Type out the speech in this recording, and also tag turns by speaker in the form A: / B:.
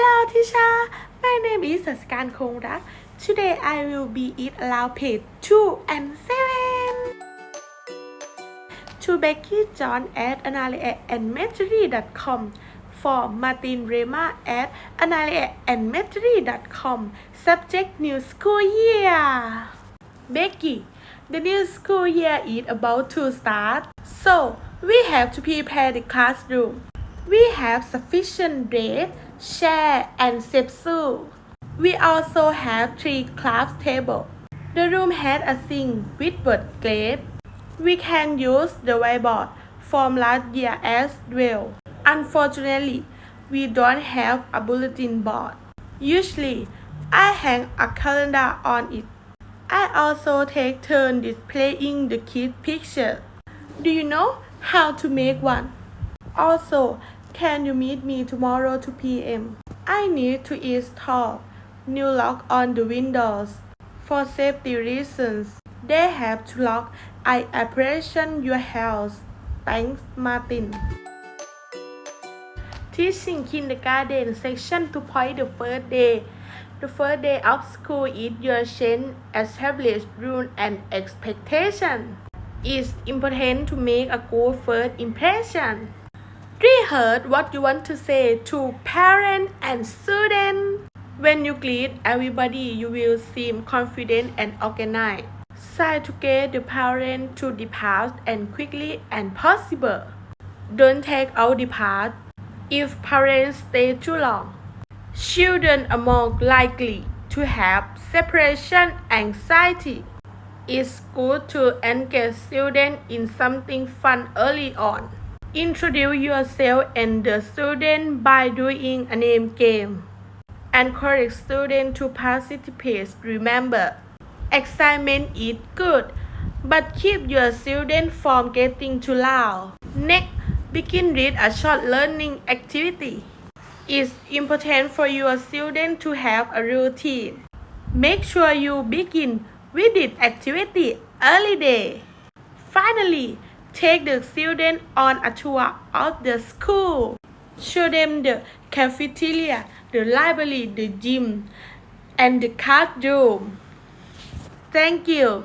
A: Hello Tisha. My name is Saskan Kongrak today I will be eat Lao page 2 and 7 to Becky John at analia and Metri.com for Martin Rema at analia and Metri.com subject new school year. Becky the new school year is about to start. So we have to prepare the classroom we have sufficient bed, chair, and stool. We also have three class tables. The room has a sink with wood glaze. We can use the whiteboard from last year as well. Unfortunately, we don't have a bulletin board. Usually, I hang a calendar on it. I also take turn displaying the kid picture. Do you know how to make one? Also, can you meet me tomorrow 2 p.m.? I need to install new lock on the windows. For safety reasons, they have to lock I appreciate your help. Thanks, Martin. Teaching kindergarten section to point the first day. The first day of school is your change established rule and expectation. It's important to make a good first impression. Rehearse what you want to say to parents and students. When you greet everybody, you will seem confident and organized. Try to get the parent to depart and quickly and possible. Don't take out the part if parents stay too long. Children are more likely to have separation anxiety. It's good to engage students in something fun early on. Introduce yourself and the student by doing a name game. Encourage students to participate. Remember, excitement is good, but keep your students from getting too loud. Next, begin with a short learning activity. It's important for your students to have a routine. Make sure you begin with this activity early day. Finally, take the students on a tour of the school. Show them the cafeteria, the library, the gym, and the classroom. Thank you.